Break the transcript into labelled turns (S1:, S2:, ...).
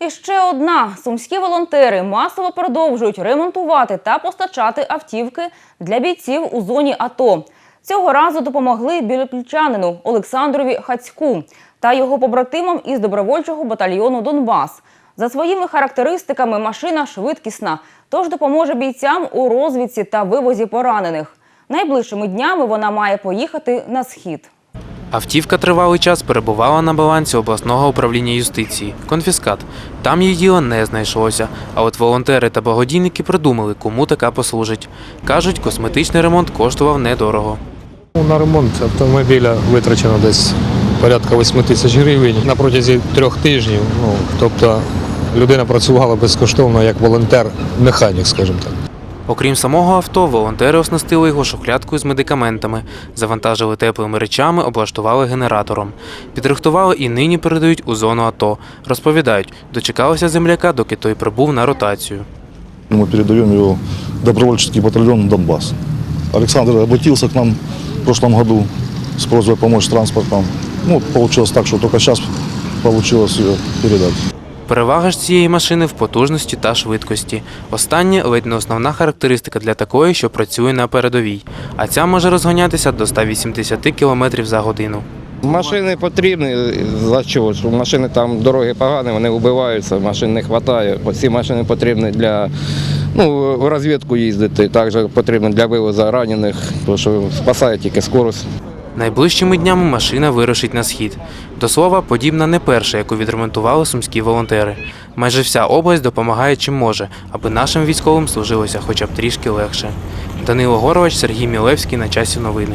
S1: І ще одна сумські волонтери масово продовжують ремонтувати та постачати автівки для бійців у зоні АТО. Цього разу допомогли білоплічанину Олександрові Хацьку та його побратимам із добровольчого батальйону Донбас. За своїми характеристиками машина швидкісна, тож допоможе бійцям у розвідці та вивозі поранених. Найближчими днями вона має поїхати на схід.
S2: Автівка тривалий час перебувала на балансі обласного управління юстиції. Конфіскат. Там її діла не знайшлося. А от волонтери та благодійники придумали, кому така послужить. Кажуть, косметичний ремонт коштував недорого.
S3: Ну, На ремонт автомобіля витрачено десь порядка 8 тисяч гривень на протязі трьох тижнів. Ну, тобто людина працювала безкоштовно як волонтер-механік, скажімо так.
S2: Окрім самого авто, волонтери оснастили його шухлядкою з медикаментами, завантажили теплими речами, облаштували генератором. Підрихтували і нині передають у зону АТО. Розповідають, дочекалися земляка, доки той прибув на ротацію.
S4: Мы передаем его в добровольческий батальон «Донбасс». Александр обратился к нам в прошлом году с просьбой помочь с транспортом. Ну, получилось так, что только сейчас получилось ее передать.
S2: Перевага ж цієї машини в потужності та швидкості. Останнє ледь не основна характеристика для такої, що працює на передовій. А ця може розганятися до 180 км за годину.
S5: Машини потрібні. За чого? Що машини там дороги погані, вони вбиваються, машин не вистачає. Ці машини потрібні для ну, розвідку їздити, також потрібні для вивозу ранених, тому що спасає тільки скорость.
S2: Найближчими днями машина вирушить на схід. До слова, подібна не перша, яку відремонтували сумські волонтери. Майже вся область допомагає чим може, аби нашим військовим служилося хоча б трішки легше. Данило Горович, Сергій Мілевський на часі новини.